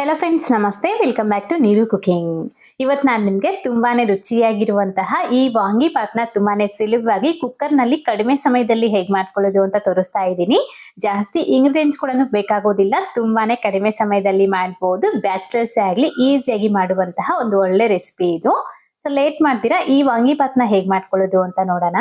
Hello friends ನಮಸ್ತೆ. Welcome back to Neeru cooking ಇವತ್ತು ನಾನು ನಿಮಗೆ ತುಂಬಾ ರುಚಿಯಾಗಿರುವಂತಹ ಈ ವಾಂಗಿಬಾತ್ನ ತುಂಬಾ ಸುಲಭವಾಗಿ ಕುಕ್ಕರ್ನಲ್ಲಿ ಕಡಿಮೆ ಸಮಯದಲ್ಲಿ ಹೇಗೆ ಮಾಡ್ಕೊಳ್ಳೋದು ಅಂತ ತೋರಿಸ್ತಾ ಇದ್ದೀನಿ. ಜಾಸ್ತಿ ಇಂಗ್ರೀಡಿಯೆಂಟ್ಸ್ಗಳನ್ನು ಬೇಕಾಗೋದಿಲ್ಲ. ತುಂಬಾ ಕಡಿಮೆ ಸಮಯದಲ್ಲಿ ಮಾಡ್ಬೋದು. ಬ್ಯಾಚುಲರ್ಸೇ ಆಗಲಿ ಈಸಿಯಾಗಿ ಮಾಡುವಂತಹ ಒಂದು ಒಳ್ಳೆ ರೆಸಿಪಿ ಇದು. ಸೊ ಲೇಟ್ ಮಾಡ್ತೀರಾ? ಈ ವಾಂಗಿಬಾತ್ನ ಹೇಗೆ ಮಾಡ್ಕೊಳ್ಳೋದು ಅಂತ ನೋಡೋಣ.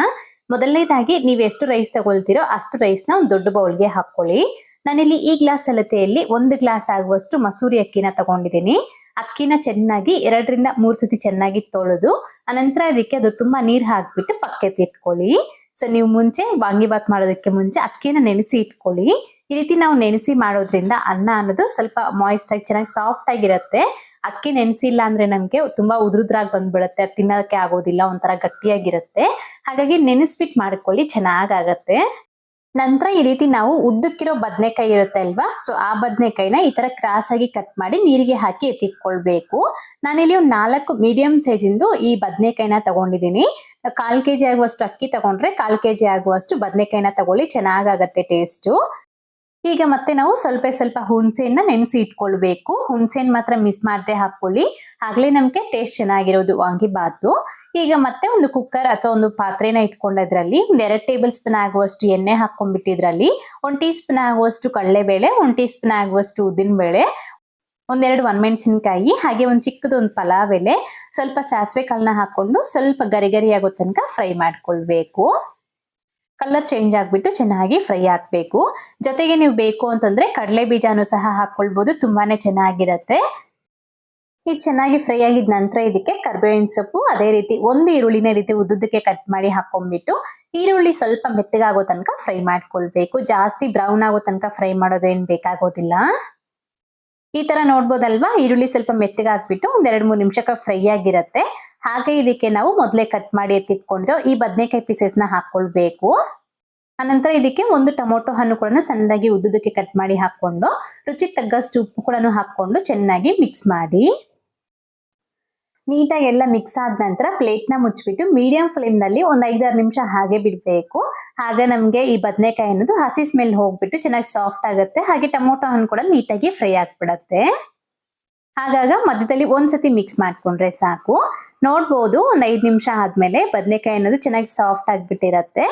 ಮೊದಲನೇದಾಗಿ ನೀವು ಎಷ್ಟು ರೈಸ್ ತಗೊಳ್ತೀರೋ ಅಷ್ಟು ರೈಸ್ನ ಒಂದು ದೊಡ್ಡ ಬೌಲ್ಗೆ ಹಾಕೊಳ್ಳಿ ನಾನಿಲ್ಲಿ ಈ ಗ್ಲಾಸ್ ಅಳತೆಯಲ್ಲಿ ಒಂದು ಗ್ಲಾಸ್ ಆಗುವಷ್ಟು ಮಸೂರಿ ಅಕ್ಕಿನ ತಗೊಂಡಿದ್ದೀನಿ. ಅಕ್ಕಿನ ಚೆನ್ನಾಗಿ ಎರಡರಿಂದ ಮೂರ್ ಸತಿ ಚೆನ್ನಾಗಿ ತೊಳೆದು ಅನಂತರ ಅದಕ್ಕೆ ಅದು ತುಂಬಾ ನೀರ್ ಹಾಕ್ಬಿಟ್ಟು ಪಕ್ಕಕ್ಕೆ ಇಟ್ಕೊಳ್ಳಿ. ಸೊ ನೀವು ಮುಂಚೆ ವಾಂಗಿಬಾತ್ ಮಾಡೋದಕ್ಕೆ ಮುಂಚೆ ಅಕ್ಕಿನ ನೆನೆಸಿ ಇಟ್ಕೊಳ್ಳಿ. ಈ ರೀತಿ ನಾವು ನೆನೆಸಿ ಮಾಡೋದ್ರಿಂದ ಅನ್ನ ಅನ್ನೋದು ಸ್ವಲ್ಪ ಮಾಯಿಸ್ಟ್ ಆಗಿ, ಚೆನ್ನಾಗಿ ಸಾಫ್ಟ್ ಆಗಿರುತ್ತೆ. ಅಕ್ಕಿ ನೆನೆಸಿಲ್ಲ ಅಂದ್ರೆ ನಮ್ಗೆ ತುಂಬಾ ಉದ್ರುದ್ರಾಗಿ ಬಂದ್ಬಿಡುತ್ತೆ. ತಿನ್ನೋದಕ್ಕೆ ಆಗೋದಿಲ್ಲ, ಒಂಥರ ಗಟ್ಟಿಯಾಗಿರುತ್ತೆ. ಹಾಗಾಗಿ ನೆನೆಸ್ಬಿಟ್ಟು ಮಾಡ್ಕೊಳ್ಳಿ, ಚೆನ್ನಾಗಾಗತ್ತೆ. ನಂತರ ಈ ರೀತಿ ನಾವು ಉದ್ದಕ್ಕಿರೋ ಬದನೆಕಾಯಿ ಇರುತ್ತೆ ಅಲ್ವಾ? ಸೊ ಆ ಬದನೆಕಾಯಿನ ಈ ತರ ಕ್ರಾಸ್ ಆಗಿ ಕಟ್ ಮಾಡಿ ನೀರಿಗೆ ಹಾಕಿ ಎತ್ತಿಟ್ಕೊಳ್ಬೇಕು. ನಾನಿಲ್ಲಿ ಒಂದು ನಾಲ್ಕು ಮೀಡಿಯಂ ಸೈಜಿಂದು ಈ ಬದನೆಕಾಯಿನ ತಗೊಂಡಿದ್ದೀನಿ. ಕಾಲ್ ಕೆಜಿ ಆಗುವಷ್ಟು ಅಕ್ಕಿ ತಗೊಂಡ್ರೆ ಕಾಲ್ ಕೆಜಿ ಆಗುವಷ್ಟು ಬದನೆಕಾಯಿನ ತಗೊಳ್ಳಿ, ಚೆನ್ನಾಗಾಗತ್ತೆ ಟೇಸ್ಟು ಈಗ ಮತ್ತೆ ನಾವು ಸ್ವಲ್ಪ ಸ್ವಲ್ಪ ಹುಣಸೆಯನ್ನ ನೆನೆಸಿ ಇಟ್ಕೊಳ್ಬೇಕು ಹುಣಸೆನ್ ಮಾತ್ರ ಮಿಸ್ ಮಾಡದೆ ಹಾಕೊಳ್ಳಿ ಆಗ್ಲೇ ನಮಗೆ ಟೇಸ್ಟ್ ಚೆನ್ನಾಗಿರೋದು ವಾಂಗಿಬಾತು ಈಗ ಮತ್ತೆ ಒಂದು ಕುಕ್ಕರ್ ಅಥವಾ ಒಂದು ಪಾತ್ರೆನ ಇಟ್ಕೊಂಡದ್ರಲ್ಲಿ ಎರಡ್ ಟೇಬಲ್ ಸ್ಪೂನ್ ಆಗುವಷ್ಟು ಎಣ್ಣೆ ಹಾಕೊಂಡ್ಬಿಟ್ಟಿದ್ರಲ್ಲಿ ಒಂದ್ ಟೀ ಸ್ಪೂನ್ ಆಗುವಷ್ಟು ಕಡಲೆಬೇಳೆ, ಒಂದ್ ಟೀ ಸ್ಪೂನ್ ಆಗುವಷ್ಟು ಉದ್ದಿನಬೇಳೆ ಒಂದೆರಡು ಒಣಮೆಣಸಿನ್ಕಾಯಿ, ಹಾಗೆ ಒಂದು ಚಿಕ್ಕದೊಂದು ಪಲಾವ್ ಎಲೆ, ಸ್ವಲ್ಪ ಸಾಸಿವೆ ಕಾಳನ್ನ ಹಾಕೊಂಡು ಸ್ವಲ್ಪ ಗರಿ ಆಗೋ ತನಕ ಫ್ರೈ ಮಾಡ್ಕೊಳ್ಬೇಕು. ಕಲರ್ ಚೇಂಜ್ ಆಗಿಬಿಟ್ಟು ಚೆನ್ನಾಗಿ ಫ್ರೈ ಹಾಕ್ಬೇಕು ಜೊತೆಗೆ ನೀವು ಬೇಕು ಅಂತಂದ್ರೆ ಕಡಲೆ ಬೀಜನೂ ಸಹ ಹಾಕೊಳ್ಬಹುದು ತುಂಬಾನೇ ಚೆನ್ನಾಗಿರತ್ತೆ. ಇದು ಚೆನ್ನಾಗಿ ಫ್ರೈ ಆಗಿದ ನಂತರ ಇದಕ್ಕೆ ಕರ್ಬೇವಿನ ಸೊಪ್ಪು, ಅದೇ ರೀತಿ ಒಂದು ಈರುಳ್ಳಿನ ರೀತಿ ಉದ್ದುದಕ್ಕೆ ಕಟ್ ಮಾಡಿ ಹಾಕೊಂಡ್ಬಿಟ್ಟು ಈರುಳ್ಳಿ ಸ್ವಲ್ಪ ಮೆತ್ತಗಾಗೋ ತನಕ ಫ್ರೈ ಮಾಡ್ಕೊಳ್ಬೇಕು. ಜಾಸ್ತಿ ಬ್ರೌನ್ ಆಗೋ ತನಕ ಫ್ರೈ ಮಾಡೋದೇನ್ ಬೇಕಾಗೋದಿಲ್ಲ. ಈ ತರ ನೋಡ್ಬೋದಲ್ವಾ? ಈರುಳ್ಳಿ ಸ್ವಲ್ಪ ಮೆತ್ತಗಾಗ್ಬಿಟ್ಟು ಒಂದ್ ಎರಡ್ ಮೂರು ನಿಮಿಷಕ್ಕೆ ಫ್ರೈ ಆಗಿರತ್ತೆ. ಹಾಗೆ ಇದಕ್ಕೆ ನಾವು ಮೊದಲೇ ಕಟ್ ಮಾಡಿ ಎತ್ತಿಟ್ಕೊಂಡ್ರೆ ಈ ಬದನೆಕಾಯಿ ಪೀಸಸ್ ಹಾಕ್ಕೊಳ್ಬೇಕು ಅನಂತರ ಇದಕ್ಕೆ ಒಂದು ಟೊಮೊಟೊ ಹಣ್ಣು ಕೂಡ ಸಣ್ಣದಾಗಿ ಉದ್ದುದಕ್ಕೆ ಕಟ್ ಮಾಡಿ ಹಾಕೊಂಡು ರುಚಿಗೆ ತಗ್ಗಷ್ಟು ಉಪ್ಪು ಕೂಡ ಹಾಕ್ಕೊಂಡು ಚೆನ್ನಾಗಿ ಮಿಕ್ಸ್ ಮಾಡಿ. ನೀಟಾಗಿ ಎಲ್ಲ ಮಿಕ್ಸ್ ಆದ ನಂತರ ಪ್ಲೇಟ್ನ ಮುಚ್ಚಿಬಿಟ್ಟು ಮೀಡಿಯಂ ಫ್ಲೇಮ್ನಲ್ಲಿ ಒಂದು ಐದಾರು ನಿಮಿಷ ಹಾಗೆ ಬಿಡಬೇಕು. ಹಾಗೆ ನಮಗೆ ಈ ಬದನೆಕಾಯಿ ಅನ್ನೋದು ಹಸಿ ಸ್ಮೆಲ್ ಹೋಗ್ಬಿಟ್ಟು ಚೆನ್ನಾಗಿ ಸಾಫ್ಟ್ ಆಗುತ್ತೆ. ಹಾಗೆ ಟೊಮೊಟೊ ಹಣ್ಣು ಕೂಡ ನೀಟಾಗಿ ಫ್ರೈ ಆಗ್ಬಿಡತ್ತೆ. ಹಾಗಾಗ ಮಧ್ಯದಲ್ಲಿ ಒಂದ್ಸತಿ ಮಿಕ್ಸ್ ಮಾಡ್ಕೊಂಡ್ರೆ ಸಾಕು. ನೋಡ್ಬೋದು ಒಂದ್ ಐದ್ ನಿಮಿಷ ಆದ್ಮೇಲೆ ಬದನೆಕಾಯಿ ಅನ್ನೋದು ಚೆನ್ನಾಗಿ ಸಾಫ್ಟ್ ಆಗ್ಬಿಟ್ಟಿರತ್ತೆ.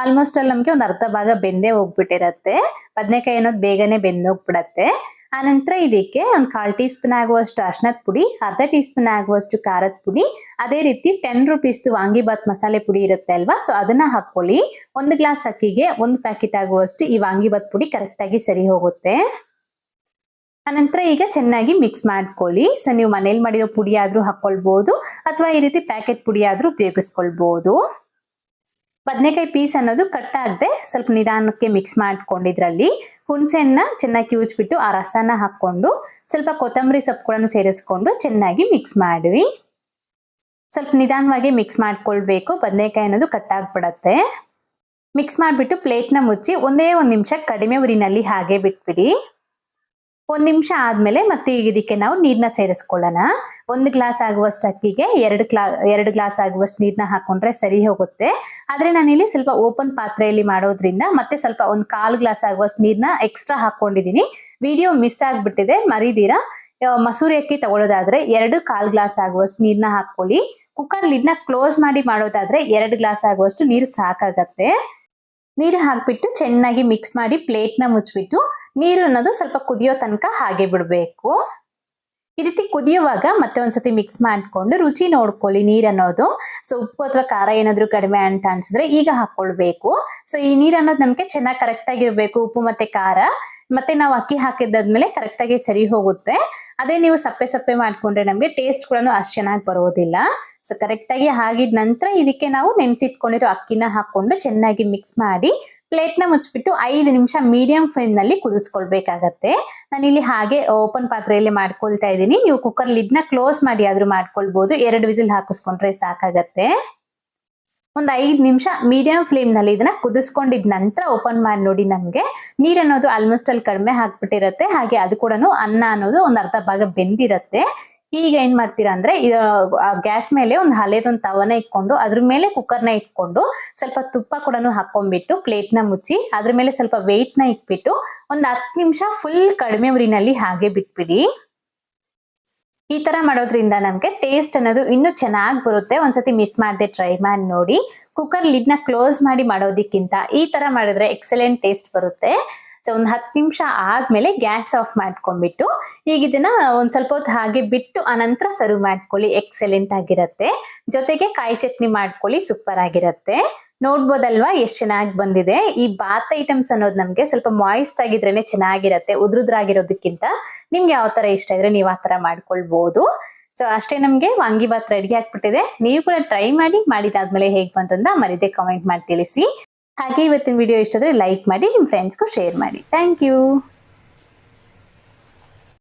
ಆಲ್ಮೋಸ್ಟ್ ಅಲ್ಲಿ ನಮ್ಗೆ ಒಂದ್ ಅರ್ಧ ಭಾಗ ಬೆಂದೇ ಹೋಗ್ಬಿಟ್ಟಿರತ್ತೆ. ಬದನೆಕಾಯಿ ಅನ್ನೋದು ಬೇಗನೆ ಬೆಂದೋಗ್ಬಿಡತ್ತೆ. ಆನಂತರ ಇದಕ್ಕೆ ಒಂದು ಕಾಲ್ ಟೀ ಸ್ಪೂನ್ ಆಗುವಷ್ಟು ಅರ್ಶನದ ಪುಡಿ, ಅರ್ಧ ಟೀ ಸ್ಪೂನ್ ಆಗುವಷ್ಟು ಖಾರದ ಪುಡಿ, ಅದೇ ರೀತಿ ಟೆನ್ ರುಪೀಸ್ ವಾಂಗಿಬಾತ್ ಮಸಾಲೆ ಪುಡಿ ಇರುತ್ತೆ ಅಲ್ವಾ? ಸೊ ಅದನ್ನ ಹಾಕೊಳ್ಳಿ. ಒಂದು ಗ್ಲಾಸ್ ಅಕ್ಕಿಗೆ ಒಂದು ಪ್ಯಾಕೆಟ್ ಆಗುವಷ್ಟು ಈ ವಾಂಗಿಬಾತ್ ಪುಡಿ ಕರೆಕ್ಟ್ ಆಗಿ ಸರಿ ಹೋಗುತ್ತೆ. ಅನಂತರ ಈಗ ಚೆನ್ನಾಗಿ ಮಿಕ್ಸ್ ಮಾಡ್ಕೊಳ್ಳಿ. ಸೊ ನೀವು ಮನೇಲಿ ಮಾಡಿರೋ ಪುಡಿ ಆದ್ರೂ ಹಾಕೊಳ್ಬಹುದು ಅಥವಾ ಈ ರೀತಿ ಪ್ಯಾಕೆಟ್ ಪುಡಿ ಆದ್ರೂ ಉಪಯೋಗಿಸ್ಕೊಳ್ಬಹುದು ಬದನೆಕಾಯಿ ಪೀಸ್ ಅನ್ನೋದು ಕಟ್ ಆಗದೆ ಸ್ವಲ್ಪ ನಿಧಾನಕ್ಕೆ ಮಿಕ್ಸ್ ಮಾಡ್ಕೊಂಡಿದ್ರಲ್ಲಿ ಹುಣಸೆಹಣ್ಣ ಚೆನ್ನಾಗಿ ಕಿವುಚ್ಬಿಟ್ಟು ಆ ರಸನ ಹಾಕೊಂಡು ಸ್ವಲ್ಪ ಕೊತ್ತಂಬರಿ ಸೊಪ್ಪುಗಳನ್ನು ಕೂಡ ಸೇರಿಸ್ಕೊಂಡು ಚೆನ್ನಾಗಿ ಮಿಕ್ಸ್ ಮಾಡಿ ಸ್ವಲ್ಪ ನಿಧಾನವಾಗಿ ಮಿಕ್ಸ್ ಮಾಡ್ಕೊಳ್ಬೇಕು. ಬದನೆಕಾಯಿ ಅನ್ನೋದು ಕಟ್ ಆಗ್ಬಿಡತ್ತೆ. ಮಿಕ್ಸ್ ಮಾಡಿಬಿಟ್ಟು ಪ್ಲೇಟ್ನ ಮುಚ್ಚಿ ಒಂದೇ ಒಂದು ನಿಮಿಷ ಕಡಿಮೆ ಉರಿನಲ್ಲಿ ಹಾಗೆ ಬಿಟ್ಬಿಡಿ. ಒಂದ್ ನಿಮಿಷ ಆದ್ಮೇಲೆ ಮತ್ತೆ ಈಗ ಇದಕ್ಕೆ ನಾವು ನೀರ್ನ ಸೇರಿಸ್ಕೊಳ್ಳೋಣ. ಒಂದು ಗ್ಲಾಸ್ ಆಗುವಷ್ಟು ಅಕ್ಕಿಗೆ, ಎರಡು ಗ್ಲಾ ಎರಡು ಗ್ಲಾಸ್ ಆಗುವಷ್ಟು ನೀರ್ನ ಹಾಕೊಂಡ್ರೆ ಸರಿ ಹೋಗುತ್ತೆ. ಆದ್ರೆ ನಾನಿಲ್ಲಿ ಸ್ವಲ್ಪ ಓಪನ್ ಪಾತ್ರೆಯಲ್ಲಿ ಮಾಡೋದ್ರಿಂದ ಮತ್ತೆ ಸ್ವಲ್ಪ ಒಂದು ಕಾಲು ಗ್ಲಾಸ್ ಆಗುವಷ್ಟು ನೀರ್ನ ಎಕ್ಸ್ಟ್ರಾ ಹಾಕೊಂಡಿದೀನಿ ವಿಡಿಯೋ ಮಿಸ್ ಆಗ್ಬಿಟ್ಟಿದೆ, ಮರಿದೀರಾ? ಮಸೂರಿ ಅಕ್ಕಿ ತಗೊಳ್ಳೋದಾದ್ರೆ ಎರಡು ಕಾಲು ಗ್ಲಾಸ್ ಆಗುವಷ್ಟು ನೀರ್ನ ಹಾಕೊಳ್ಳಿ ಕುಕ್ಕರ್ ಲಿಡ್ನ ಕ್ಲೋಸ್ ಮಾಡಿ ಮಾಡೋದಾದ್ರೆ ಎರಡು ಗ್ಲಾಸ್ ಆಗುವಷ್ಟು ನೀರು ಸಾಕಾಗತ್ತೆ. ನೀರು ಹಾಕ್ಬಿಟ್ಟು ಚೆನ್ನಾಗಿ ಮಿಕ್ಸ್ ಮಾಡಿ ಪ್ಲೇಟ್ನ ಮುಚ್ಚಿಬಿಟ್ಟು ನೀರು ಅನ್ನೋದು ಸ್ವಲ್ಪ ಕುದಿಯೋ ತನಕ ಹಾಗೆ ಬಿಡಬೇಕು. ಈ ರೀತಿ ಕುದಿಯುವಾಗ ಮತ್ತೆ ಒಂದ್ಸತಿ ಮಿಕ್ಸ್ ಮಾಡ್ಕೊಂಡು ರುಚಿ ನೋಡ್ಕೊಳ್ಳಿ ನೀರ್ ಅನ್ನೋದು. ಸೊ ಉಪ್ಪು ಅಥವಾ ಖಾರ ಏನಾದ್ರು ಕಡಿಮೆ ಅಂತ ಅನ್ಸಿದ್ರೆ ಈಗ ಹಾಕೊಳ್ಬೇಕು. ಸೊ ಈ ನೀರ್ ಅನ್ನೋದು ನಮ್ಗೆ ಚೆನ್ನಾಗಿ ಕರೆಕ್ಟ್ ಆಗಿರ್ಬೇಕು ಉಪ್ಪು ಮತ್ತೆ ಖಾರ. ಮತ್ತೆ ನಾವು ಅಕ್ಕಿ ಹಾಕಿದ್ದಾದ್ಮೇಲೆ ಕರೆಕ್ಟ್ ಆಗಿ ಸರಿ ಹೋಗುತ್ತೆ. ಅದೇ ನೀವು ಸಪ್ಪೆ ಸಪ್ಪೆ ಮಾಡ್ಕೊಂಡ್ರೆ ನಮ್ಗೆ ಟೇಸ್ಟ್ ಕೂಡ ಅಷ್ಟು ಚೆನ್ನಾಗಿ ಬರೋದಿಲ್ಲ. ಸೊ ಕರೆಕ್ಟ್ ಆಗಿ ಆಗಿದ ನಂತರ ಇದಕ್ಕೆ ನಾವು ನೆನ್ಸಿಟ್ಕೊಂಡಿರೋ ಅಕ್ಕಿನ ಹಾಕೊಂಡು ಚೆನ್ನಾಗಿ ಮಿಕ್ಸ್ ಮಾಡಿ ಪ್ಲೇಟ್ನ ಮುಚ್ಚಿಬಿಟ್ಟು ಐದು ನಿಮಿಷ ಮೀಡಿಯಂ ಫ್ಲೇಮ್ನಲ್ಲಿ ಕುದಿಸ್ಕೊಳ್ಬೇಕಾಗತ್ತೆ. ನಾನಿಲ್ಲಿ ಹಾಗೆ ಓಪನ್ ಪಾತ್ರೆಯಲ್ಲಿ ಮಾಡ್ಕೊಳ್ತಾ ಇದ್ದೀನಿ. ನೀವು ಕುಕ್ಕರ್ ಲಿಡ್ನ ಕ್ಲೋಸ್ ಮಾಡಿ ಆದ್ರೂ ಮಾಡ್ಕೊಳ್ಬೋದು. ಎರಡು ವಿಸಿಲ್ ಹಾಕಿಸ್ಕೊಂಡ್ರೆ ಸಾಕಾಗತ್ತೆ. ಒಂದು ಐದು ನಿಮಿಷ ಮೀಡಿಯಂ ಫ್ಲೇಮ್ನಲ್ಲಿ ಇದನ್ನ ಕುದಿಸ್ಕೊಂಡಿದ ನಂತರ ಓಪನ್ ಮಾಡಿ ನೋಡಿ ನಮ್ಗೆ. ನೀರ್ ಅನ್ನೋದು ಆಲ್ಮೋಸ್ಟ್ ಅಲ್ಲಿ ಕಡಿಮೆ ಹಾಕ್ಬಿಟ್ಟಿರತ್ತೆ ಹಾಗೆ ಅದು ಕೂಡ ಅನ್ನ ಅನ್ನೋದು ಒಂದು ಅರ್ಧ ಭಾಗ ಬೆಂದಿರತ್ತೆ. ಈಗ ಏನ್ ಮಾಡ್ತೀರಾ ಅಂದ್ರೆ ಗ್ಯಾಸ್ ಮೇಲೆ ಒಂದು ಹಲೆದೊಂದು ತವನ ಇಟ್ಕೊಂಡು ಅದ್ರ ಮೇಲೆ ಕುಕ್ಕರ್ನ ಇಟ್ಕೊಂಡು ಸ್ವಲ್ಪ ತುಪ್ಪ ಕೂಡ ಹಾಕೊಂಡ್ಬಿಟ್ಟು ಪ್ಲೇಟ್ನ ಮುಚ್ಚಿ ಅದ್ರ ಮೇಲೆ ಸ್ವಲ್ಪ ವೆಯ್ಟ್ನ ಇಟ್ಬಿಟ್ಟು ಒಂದು ಹತ್ತು ನಿಮಿಷ ಫುಲ್ ಕಡಿಮೆ ಉರಿನಲ್ಲಿ ಹಾಗೆ ಬಿಟ್ಬಿಡಿ. ಈ ತರ ಮಾಡೋದ್ರಿಂದ ನಮ್ಗೆ ಟೇಸ್ಟ್ ಅನ್ನೋದು ಇನ್ನೂ ಚೆನ್ನಾಗಿ ಬರುತ್ತೆ. ಒಂದ್ಸತಿ ಮಿಸ್ ಮಾಡದೆ ಟ್ರೈ ಮಾಡಿ ನೋಡಿ. ಕುಕ್ಕರ್ ಲಿಡ್ನ ಕ್ಲೋಸ್ ಮಾಡಿ ಮಾಡೋದಕ್ಕಿಂತ ಈ ತರ ಮಾಡಿದ್ರೆ ಎಕ್ಸಲೆಂಟ್ ಟೇಸ್ಟ್ ಬರುತ್ತೆ. ಸೊ ಒಂದ್ ಹತ್ತು ನಿಮಿಷ ಆದ್ಮೇಲೆ ಗ್ಯಾಸ್ ಆಫ್ ಮಾಡ್ಕೊಂಡ್ಬಿಟ್ಟು ಈಗ ಇದನ್ನ ಒಂದ್ ಸ್ವಲ್ಪ ಹೊತ್ತು ಹಾಗೆ ಬಿಟ್ಟು ಅನಂತರ ಸರ್ವ್ ಮಾಡ್ಕೊಳ್ಳಿ. ಎಕ್ಸಲೆಂಟ್ ಆಗಿರತ್ತೆ. ಜೊತೆಗೆ ಕಾಯಿ ಚಟ್ನಿ ಮಾಡ್ಕೊಳ್ಳಿ ಸೂಪರ್ ಆಗಿರತ್ತೆ. ನೋಡ್ಬೋದಲ್ವಾ ಎಷ್ಟ್ ಚೆನ್ನಾಗಿ ಬಂದಿದೆ? ಈ ಬಾತ್ ಐಟಮ್ಸ್ ಅನ್ನೋದು ನಮ್ಗೆ ಸ್ವಲ್ಪ ಮಾಯಿಸ್ಟ್ ಆಗಿದ್ರೇನೆ ಚೆನ್ನಾಗಿರತ್ತೆ, ಉದ್ರುದ್ರಾಗಿರೋದಕ್ಕಿಂತ. ನಿಮ್ಗೆ ಯಾವ ತರ ಇಷ್ಟ ಇದ್ರೆ ನೀವು ಆ ತರ ಮಾಡ್ಕೊಳ್ಬಹುದು ಸೊ ಅಷ್ಟೇ ನಮ್ಗೆ ವಾಂಗಿಬಾತ್ ರೆಡಿ ಆಗ್ಬಿಟ್ಟಿದೆ. ನೀವು ಕೂಡ ಟ್ರೈ ಮಾಡಿ, ಮಾಡಿದಾದ್ಮೇಲೆ ಹೇಗ್ ಬಂತಂದ ಮರಿದೆ ಕಾಮೆಂಟ್ ಮಾಡಿ ತಿಳಿಸಿ. ಹಾಗೆ ಇವತ್ತಿನ ವಿಡಿಯೋ ಇಷ್ಟ ಆದ್ರೆ ಲೈಕ್ ಮಾಡಿ ನಿಮ್ಮ ಫ್ರೆಂಡ್ಸ್ಗೂ ಶೇರ್ ಮಾಡಿ. Thank you